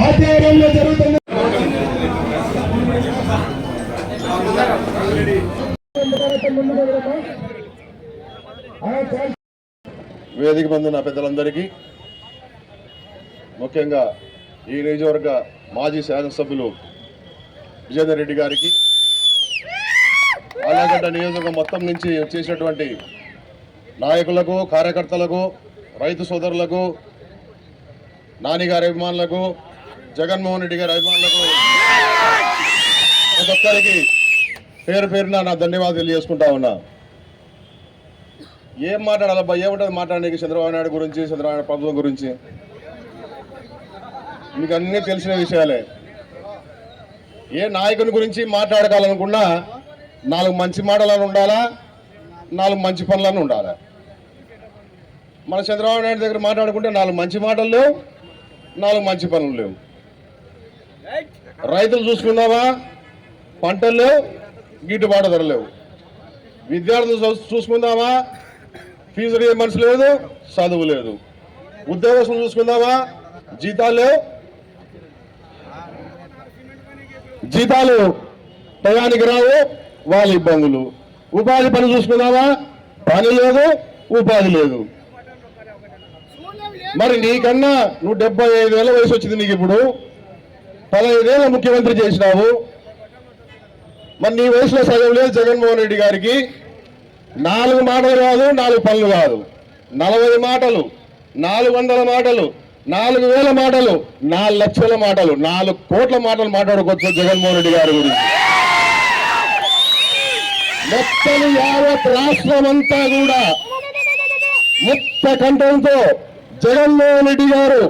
ఆధ్వర్యంలో వేదిక వేదిక పొందిన పెద్దలందరికీ ముఖ్యంగా ఈ నియోజకవర్గ మాజీ శాసనసభ్యులు విజేందర్ రెడ్డి గారికి ఆలగడ్డ నియోజకవర్గం మొత్తం నుంచి చేసినటువంటి నాయకులకు కార్యకర్తలకు రైతు సోదరులకు నానిగారి అభిమానులకు జగన్మోహన్ రెడ్డి గారి అభిమానులకు ప్రతి ఒక్కరికి పేరు పేరున నా ధన్యవాదాలు తెలియజేసుకుంటా ఉన్నా. ఏం మాట్లాడాలబ్బా? ఏముంటుంది మాట్లాడడానికి చంద్రబాబు నాయుడు గురించి చంద్రబాబు నాయుడు ప్రభుత్వం గురించి? మీకు అన్నీ తెలిసిన విషయాలే. ఏ నాయకుని గురించి మాట్లాడగలనుకున్నా నాలుగు మంచి మాటలను ఉండాలా? నాలుగు మంచి పనులను ఉండాలా? మన చంద్రబాబు నాయుడు దగ్గర మాట్లాడుకుంటే నాలుగు మంచి మాటలు లేవు నాలుగు మంచి పనులు లేవు. రైతులు చూసుకున్నావా? పంటలు లేవు గిట్టుబాటు ధర లేవు. విద్యార్థులు చూ- చూసుకుందామా? ఫీజు రియంబర్స్ లేదు చదువు లేదు. ఉద్యోగస్తులు చూసుకుందామా? జీతాలు లేవు. జీతాలు టయానికి రావు వాళ్ళ ఇబ్బందులు. ఉపాధి పని చూసుకుందామా? పని లేదు ఉపాధి లేదు. మరి నీకన్నా నువ్వు డెబ్బై ఐదు వేల వయసు వచ్చింది నీకు ఇప్పుడు. పదహైదేళ్ళ ముఖ్యమంత్రి చేసినావు. మరి నీ వయసులో సగం లేదు జగన్మోహన్ రెడ్డి గారికి. నాలుగు మాటలు కాదు నాలుగు పనులు కాదు. నలభై మాటలు నాలుగు వందల మాటలు నాలుగు వేల మాటలు నాలుగు లక్షల మాటలు నాలుగు కోట్ల మాటలు మాట్లాడుకోవచ్చు జగన్మోహన్ రెడ్డి గారి గురించి. మొత్తం యావత్ రాష్ట్రం అంతా కూడా ముక్త కంఠంతో జగన్మోహన్ రెడ్డి గారు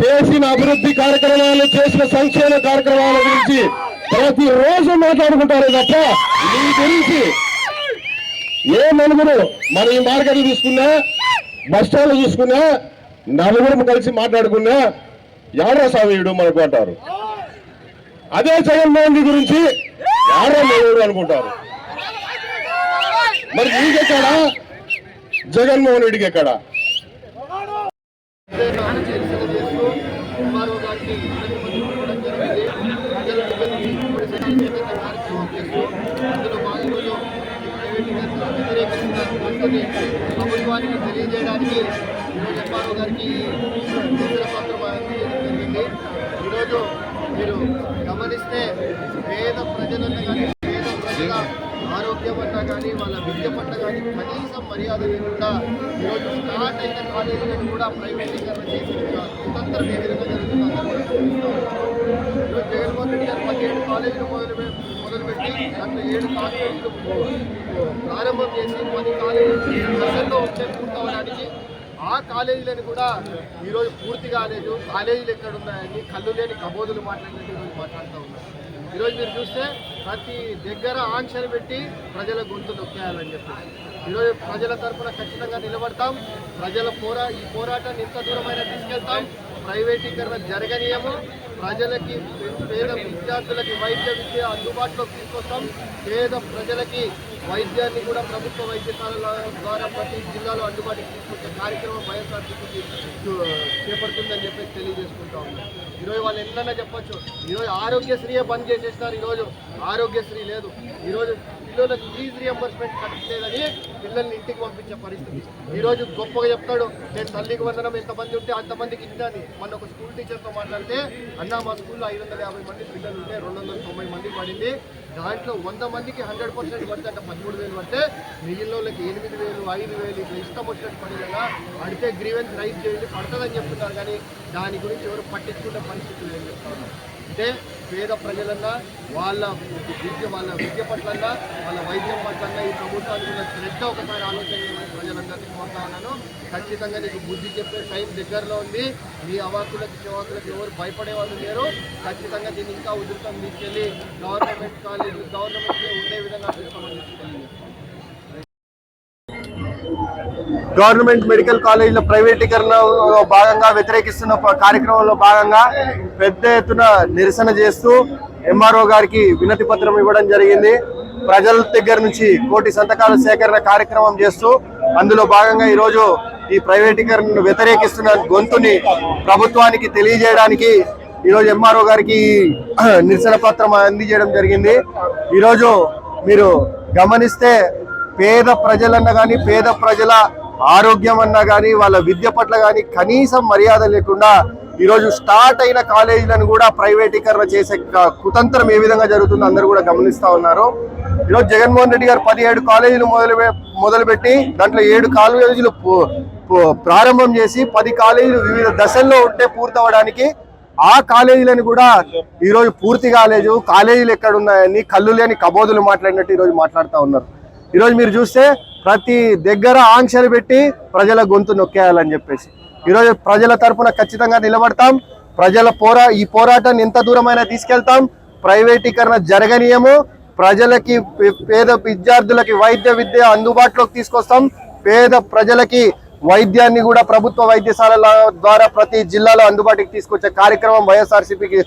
చేసిన అభివృద్ధి కార్యక్రమాలు చేసిన సంక్షేమ కార్యక్రమాల గురించి ప్రతిరోజు మాట్లాడుకుంటారు తప్ప మీ గురించి ఏ నలుగురు మన ఈ మార్కెట్ చూసుకున్నా బస్ స్టాండ్ చూసుకున్నా నలుగురు కలిసి మాట్లాడుకున్నా ఎవరో సామీయుడు మనకు అంటారు? అదే జగన్మోహన్ రెడ్డి గురించి ఎవరో దేవుడు అనుకుంటారు? మరి నీకెక్కడా జగన్మోహన్ రెడ్డికి ఎక్కడా? ఎంఆర్ఓ గారికి వినతి పత్రం ఇవ్వడం జరిగింది. ప్రజల విజ్ఞప్తి ఈ కార్యక్రమం చేస్తూ అందులో భాగంగా ప్రైవేటీకరణ వ్యతిరేకంగా వెంటనే చేయడానికి తెలియజేయడానికి ఈరోజు ఎంఆర్ఓ గారికి నిరసన పత్రం జరిగింది. ఈరోజు మీరు గమనిస్తే పేద ప్రజలను కానీ పేద ప్రజల ఆరోగ్యం అన్నా కానీ వాళ్ళ విద్య పట్ల కానీ కనీసం మర్యాద లేకుండా ఈరోజు స్టార్ట్ అయిన కాలేజీలను కూడా ప్రైవేటీకరణ చేసి ఒక కుతంత్రం ఏ విధంగా జరుగుతుందో ఈరోజు జగన్మోహన్ రెడ్డి గారు పదిహేడు కాలేజీలు మొదలు మొదలుపెట్టి దాంట్లో ఏడు కాలేజీలు ప్రారంభం చేసి పది కాలేజీలు దశల్లో వచ్చే పూర్తవడానికి ఆ కాలేజీలను కూడా ఈరోజు పూర్తి కాలేదు కాలేజీలు ఎక్కడ ఉన్నాయని కళ్ళు లేని కబోదులు మాట్లాడినట్టు మాట్లాడుతూ ఉన్నారు. ఈరోజు మీరు చూస్తే ప్రతి దగ్గర ఆంక్షలు పెట్టి ప్రజల గొంతు నొక్కేయాలని చెప్పి ఈరోజు ప్రజల తరఫున ఖచ్చితంగా నిలబడతాం. ప్రజల పోరా ఈ పోరాటాన్ని ఇంత దూరమైన తీసుకెళ్తాం. ప్రైవేటీకరణ జరగనీయము. ప్రజలకి పేద విద్యార్థులకి వైద్య విద్య అందుబాటులోకి తీసుకొస్తాం. పేద ప్రజలకి వైద్యాన్ని కూడా ప్రభుత్వ వైద్యశాలల ద్వారా ప్రతి జిల్లాలో అందుబాటుకి తీసుకొచ్చే కార్యక్రమం వైఎస్ఆర్సీపీ చేపడుతుందని చెప్పేసి తెలియజేసుకుంటా ఉన్నాం. ఈరోజు వాళ్ళు ఎన్నైనా చెప్పొచ్చు. ఈరోజు ఆరోగ్యశ్రీయే బంద్ చేసేసినారు ఈరోజు. ఆరోగ్యశ్రీ లేదు. ఈరోజు పిల్లలకు ఫీజు రియంబర్స్మెంట్ కట్టలేదని పిల్లల్ని ఇంటికి పంపించే పరిస్థితి. ఈరోజు గొప్పగా చెప్తాడు నేను తల్లికి వందనం ఎంతమంది ఉంటే అంతమందికి ఇచ్చాను మొన్న ఒక స్కూల్ టీచర్తో మాట్లాడితే అన్న మా స్కూల్లో ఐదు వందల యాభై మంది పిల్లలు ఉంటే రెండు వందల తొంభై మంది పడింది. దాంట్లో వంద మందికి హండ్రెడ్ పర్సెంట్ పడితే అంటే పదమూడు వేలు పడితే. మిగిలిన వాళ్ళకి ఎనిమిది వేలు ఐదు వేలు ఇట్లా ఇష్టం వచ్చినట్టు పడి అడితే గ్రీవెన్స్ రైజ్ చేయండి పడుతుందని చెప్తున్నారు కానీ దాని గురించి ఎవరు పట్టించుకునే పరిస్థితి లేదు చెప్తారు. అంటే పేద ప్రజలన్నా వాళ్ళ విద్య వాళ్ళ విద్య పట్లన్నా వాళ్ళ వైద్యం పట్లన్నా ఈ ప్రభుత్వానికి ఉన్న శ్రద్ధ ఒకసారి ఆలోచన చేయమని ప్రజలందరినీ కోరుతా ఉన్నాను. ఖచ్చితంగా నీకు బుద్ధి చెప్పే టైం దగ్గరలో ఉంది. మీ అవాకులకి చెవాకులకి ఎవరు భయపడే వాళ్ళు లేరు. ఖచ్చితంగా దీన్ని ఇంకా ఉధృతం తీసుకెళ్ళి గవర్నమెంట్ కాలేజీలు గవర్నమెంట్ ఉండే విధంగా చూస్తామని చెప్పి తెలియజేస్తాను గవర్నమెంట్ మెడికల్ కాలేజీల ప్రైవేటీకరణలో భాగంగా వ్యతిరేకిస్తున్న కార్యక్రమంలో భాగంగా పెద్ద ఎత్తున నిరసన చేస్తూ ఎంఆర్ఓ గారికి వినతి పత్రం ఇవ్వడం జరిగింది. ప్రజల దగ్గర నుంచి కోటి సంతకాల సేకరణ కార్యక్రమం చేస్తూ అందులో భాగంగా ఈరోజు ఈ ప్రైవేటీకరణను వ్యతిరేకిస్తున్న గొంతుని ప్రభుత్వానికి తెలియజేయడానికి ఈరోజు ఎంఆర్ఓ గారికి నిరసన పత్రం అందజేయడం జరిగింది. ఈరోజు మీరు గమనిస్తే పేద ప్రజలన్నా కానీ పేద ప్రజల ఆరోగ్యం అన్నా కానీ వాళ్ళ విద్య పట్ల కానీ కనీసం మర్యాద లేకుండా ఈరోజు స్టార్ట్ అయిన కాలేజీలను కూడా ప్రైవేటీకరణ చేసే కుతంత్రం ఏ విధంగా జరుగుతుందో అందరూ కూడా గమనిస్తూ ఉన్నారు. ఈరోజు జగన్మోహన్ రెడ్డి గారు పదిహేడు కాలేజీలు మొదలు మొదలుపెట్టి దాంట్లో ఏడు కాలేజీలు ప్రారంభం చేసి పది కాలేజీలు వివిధ దశల్లో ఉంటే పూర్తవడానికి ఆ కాలేజీలను కూడా ఈరోజు పూర్తి కాలేజు కాలేజీలు ఎక్కడ ఉన్నాయని కళ్ళు లేని కబోదులు మాట్లాడినట్టు ఈరోజు మాట్లాడుతూ ఉన్నారు. ఈరోజు మీరు చూస్తే ప్రతి దగ్గర ఆంక్షలు పెట్టి ప్రజల గొంతు నొక్కేయాలని చెప్పేసి. ఈరోజు ప్రజల తరపున ఖచ్చితంగా నిలబడతాం. ప్రజల పోరా ఈ పోరాటాన్ని ఎంత దూరమైనా తీసుకెళ్తాం. ప్రైవేటీకరణ జరగనీయము. ప్రజలకి పేద విద్యార్థులకి వైద్య విద్య అందుబాటులోకి తీసుకొస్తాం. పేద ప్రజలకి వైద్యాన్ని కూడా ప్రభుత్వ వైద్యశాలల ద్వారా ప్రతి జిల్లాలో అందుబాటుకి తీసుకొచ్చే కార్యక్రమం వైఎస్ఆర్సీపీకి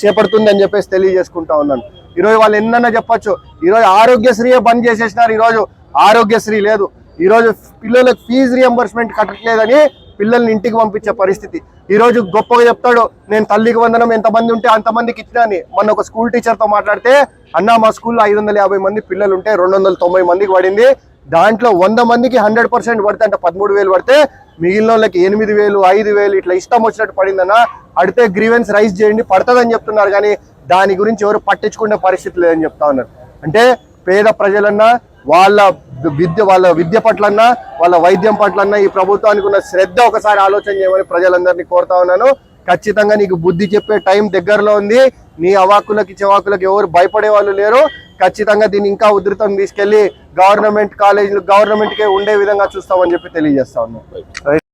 చేపడుతుందని చెప్పేసి తెలియజేసుకుంటా ఉన్నాను. ఈరోజు వాళ్ళు ఎన్నన్నా చెప్పచ్చు. ఈరోజు ఆరోగ్యశ్రీయే బంద్ చేసేసినారు. ఈరోజు ఆరోగ్యశ్రీ లేదు. ఈరోజు పిల్లలకు ఫీజు రియంబర్స్మెంట్ కట్టట్లేదని పిల్లల్ని ఇంటికి పంపించే పరిస్థితి. ఈరోజు గొప్పగా చెప్తాడు నేను తల్లికి వందనం ఎంతమంది ఉంటే అంతమందికి ఇచ్చినాని మొన్న ఒక స్కూల్ టీచర్తో మాట్లాడితే అన్న మా స్కూల్లో ఐదు వందల యాభై మంది పిల్లలు ఉంటే రెండు వందల తొంభై మందికి పడింది. దాంట్లో వంద మందికి హండ్రెడ్ పర్సెంట్ పడితే అంటే పదమూడు వేలు పడితే మిగిలిన వాళ్ళకి ఎనిమిది వేలు ఐదు వేలు ఇట్లా ఇష్టం వచ్చినట్టు పడిందన్న అడితే గ్రీవెన్స్ రైజ్ చేయండి పడుతుందని చెప్తున్నారు కానీ దాని గురించి ఎవరు పట్టించుకునే పరిస్థితి లేదని చెప్తా ఉన్నారు. అంటే పేద ప్రజలన్నా వాళ్ళ విద్య వాళ్ళ విద్య పట్లన్నా వాళ్ళ వైద్యం పట్లన్నా ఈ ప్రభుత్వానికి ఉన్న శ్రద్ధ ఒకసారి ఆలోచన చేయమని ప్రజలందరినీ కోరుతా ఉన్నాను. ఖచ్చితంగా నీకు బుద్ధి చెప్పే టైం దగ్గరలో ఉంది. నీ అవాకులకి చెవాకులకి ఎవరు భయపడే వాళ్ళు లేరు. ఖచ్చితంగా దీన్ని ఇంకా ఉధృతం తీసుకెళ్ళి గవర్నమెంట్ కాలేజీలు గవర్నమెంట్కే ఉండే విధంగా చూస్తామని చెప్పి తెలియజేస్తా ఉన్నాను.